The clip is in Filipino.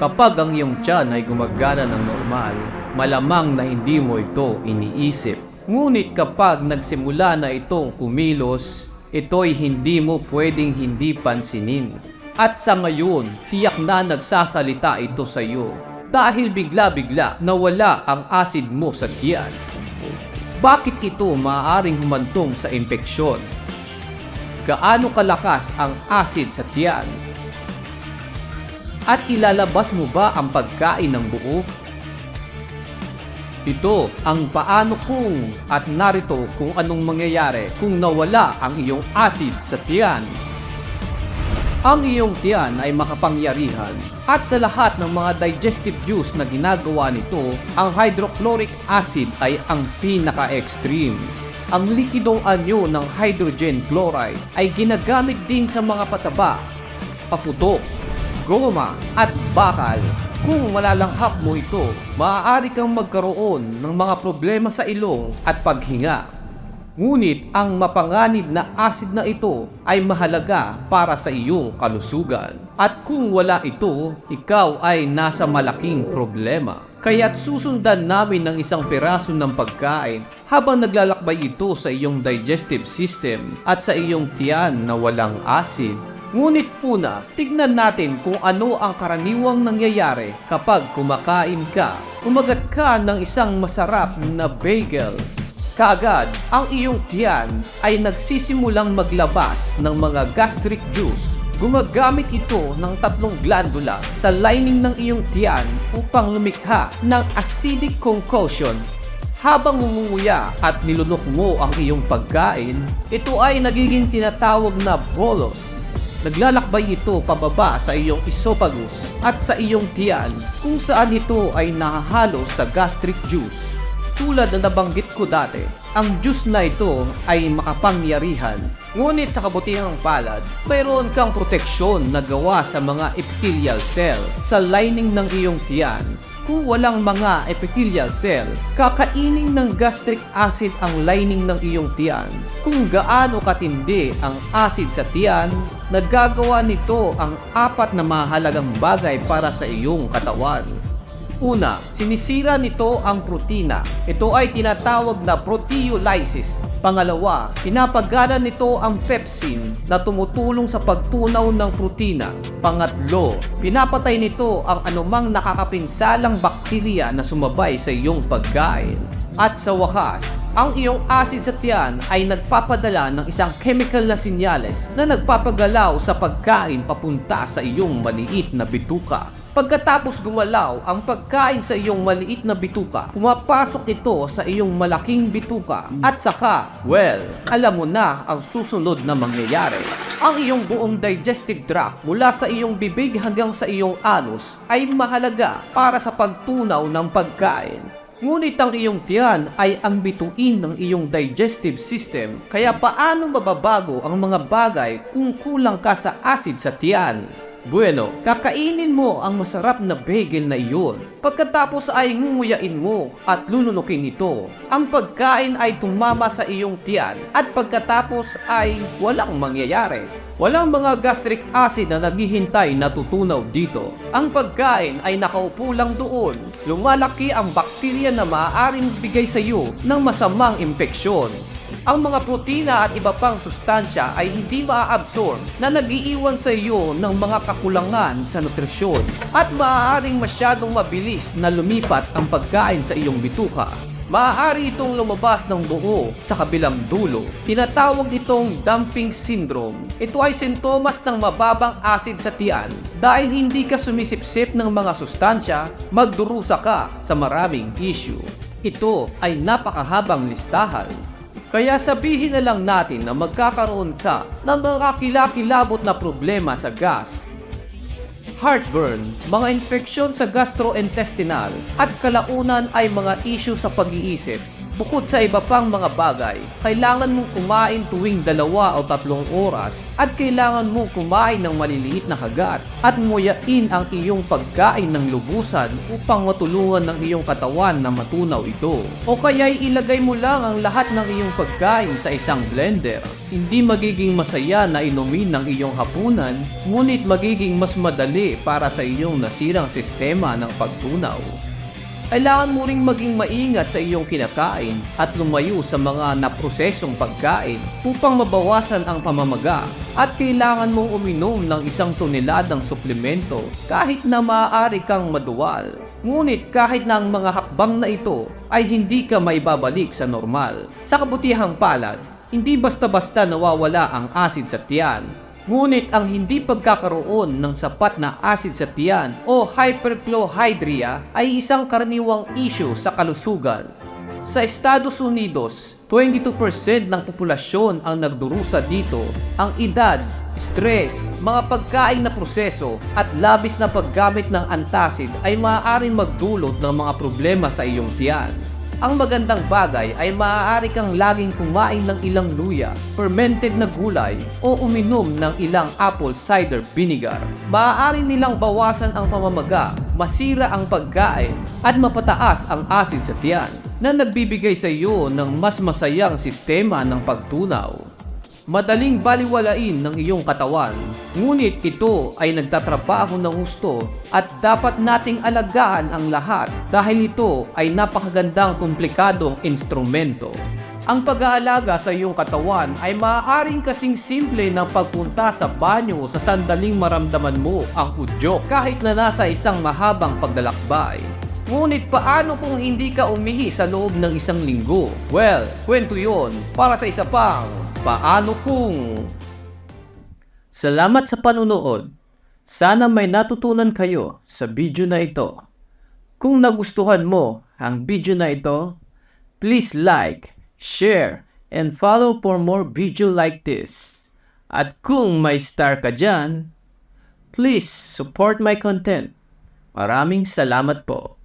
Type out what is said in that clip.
Kapag ang iyong tiyan ay gumagana ng normal, malamang na hindi mo ito iniisip. Ngunit kapag nagsimula na itong kumilos, ito'y hindi mo pwedeng hindi pansinin. At sa ngayon, tiyak na nagsasalita ito sa iyo dahil bigla-bigla nawala ang acid mo sa tiyan. Bakit ito maaaring humantong sa impeksyon? Gaano kalakas ang acid sa tiyan? At ilalabas mo ba ang pagkain ng buo? Ito ang paano kung at narito kung anong mangyayari kung nawala ang iyong acid sa tiyan. Ang iyong tiyan ay makapangyarihan at sa lahat ng mga digestive juice na ginagawa nito, ang hydrochloric acid ay ang pinaka-extreme. Ang likidong anyo ng hydrogen chloride ay ginagamit din sa mga pataba, paputok, goma at bakal. Kung malalanghap mo ito, maaari kang magkaroon ng mga problema sa ilong at paghinga. Ngunit ang mapanganib na acid na ito ay mahalaga para sa iyong kalusugan. At kung wala ito, ikaw ay nasa malaking problema. Kaya't susundan namin ng isang piraso ng pagkain habang naglalakbay ito sa iyong digestive system at sa iyong tiyan na walang acid. Ngunit una, tignan natin kung ano ang karaniwang nangyayari kapag kumakain ka. Kumagat ka ng isang masarap na bagel Kaagad, ang iyong tiyan ay nagsisimulang maglabas ng mga gastric juice. Gumagamit ito ng tatlong glandula sa lining ng iyong tiyan upang lumikha ng acidic concoction. Habang ngumunguya at nilunok mo ang iyong pagkain, ito ay nagiging tinatawag na bolus Naglalakbay ito pababa sa iyong esophagus at sa iyong tiyan kung saan ito ay nahahalo sa gastric juice. Tulad na nabanggit ko dati, ang juice na ito ay makapangyarihan. Ngunit sa kabutihang palad, mayroon kang proteksyon na gawa sa mga epithelial cell sa lining ng iyong tiyan kung walang mga epithelial cell, kakainin ng gastric acid ang lining ng iyong tiyan. Kung gaano katindi ang acid sa tiyan, nagagawa nito ang apat na mahalagang bagay para sa iyong katawan. Una, sinisira nito ang protina. Ito ay tinatawag na proteolysis. Pangalawa, pinapagana nito ang pepsin na tumutulong sa pagtunaw ng protina. Pangatlo, pinapatay nito ang anumang nakakapinsalang bakterya na sumabay sa iyong pagkain. At sa wakas, ang iyong acid sa tiyan ay nagpapadala ng isang chemical na sinyales na nagpapagalaw sa pagkain papunta sa iyong maliit na bituka. Pagkatapos gumalaw ang pagkain sa iyong maliit na bituka, pumapasok ito sa iyong malaking bituka at saka, well, alam mo na ang susunod na mangyayari. Ang iyong buong digestive tract mula sa iyong bibig hanggang sa iyong anus ay mahalaga para sa pagtunaw ng pagkain. Ngunit ang iyong tiyan ay ang bituin ng iyong digestive system, kaya paano mababago ang mga bagay kung kulang ka sa acid sa tiyan? Bueno, kakainin mo ang masarap na bagel na iyon. Pagkatapos ay ngunguyain mo at lununukin ito. Ang pagkain ay tumama sa iyong tiyan at pagkatapos ay walang mangyayari. Walang mga gastric acid na naghihintay na tutunaw dito. Ang pagkain ay nakaupo lang doon. Lumalaki ang bakterya na maaaring bigay sa iyo ng masamang impeksyon. Ang mga protina at iba pang sustansya ay hindi maa-absorb na nagiiwan sa iyo ng mga kakulangan sa nutrisyon at maaaring masyadong mabilis na lumipat ang pagkain sa iyong bituka. Maaari itong lumabas ng buo sa kabilang dulo. Tinatawag itong dumping syndrome. Ito ay sintomas ng mababang acid sa tiyan. Dahil hindi ka sumisipsip ng mga sustansya, magdurusa ka sa maraming issue. Ito ay napakahabang listahan. Kaya sabihin na lang natin na magkakaroon ka ng mga kilakilabot na problema sa gas, heartburn, mga infeksyon sa gastrointestinal, at kalaunan ay mga issue sa pag-iisip. Bukod sa iba pang mga bagay, kailangan mong kumain tuwing dalawa o tatlong oras at kailangan mong kumain ng maliliit na kagat at nguyain ang iyong pagkain ng lubusan upang matulungan ng iyong katawan na matunaw ito. O kaya'y ilagay mo lang ang lahat ng iyong pagkain sa isang blender. Hindi magiging masaya na inumin ng iyong hapunan, ngunit magiging mas madali para sa iyong nasirang sistema ng pagtunaw. Kailangan mo ring maging maingat sa iyong kinakain at lumayo sa mga naprosesong pagkain upang mabawasan ang pamamaga at kailangan mong uminom ng isang toneladang suplemento kahit na maaari kang maduwal. Ngunit kahit na ang mga hakbang na ito ay hindi ka maibabalik sa normal. Sa kabutihang palad, hindi basta-basta nawawala ang asid sa tiyan Ngunit ang hindi pagkakaroon ng sapat na acid sa tiyan o hyperchlorhydria ay isang karaniwang issue sa kalusugan. Sa Estados Unidos, 22% ng populasyon ang nagdurusa dito. Ang edad, stress, mga pagkain na proseso at labis na paggamit ng antacid ay maaaring magdulot ng mga problema sa iyong tiyan. Ang magandang bagay ay maaari kang laging kumain ng ilang luya, fermented na gulay, o uminom ng ilang apple cider vinegar. Maaari nilang bawasan ang pamamaga, masira ang pagkain, at mapataas ang asid sa tiyan na nagbibigay sa iyo ng mas masayang sistema ng pagtunaw. Madaling baliwalain ng iyong katawan, ngunit ito ay nagtatrabaho ng gusto at dapat nating alagaan ang lahat dahil ito ay napakagandang komplikadong instrumento. Ang pag-aalaga sa iyong katawan ay maaaring kasing simple ng pagpunta sa banyo sa sandaling maramdaman mo ang udyok kahit na nasa isang mahabang paglalakbay. Ngunit paano kung hindi ka umihi sa loob ng isang linggo? Well, kwento yon para sa isa pang paano kung... Salamat sa panunood. Sana may natutunan kayo sa video na ito. Kung nagustuhan mo ang video na ito, please like, share, and follow for more video like this. At kung may star ka dyan, please support my content. Maraming salamat po.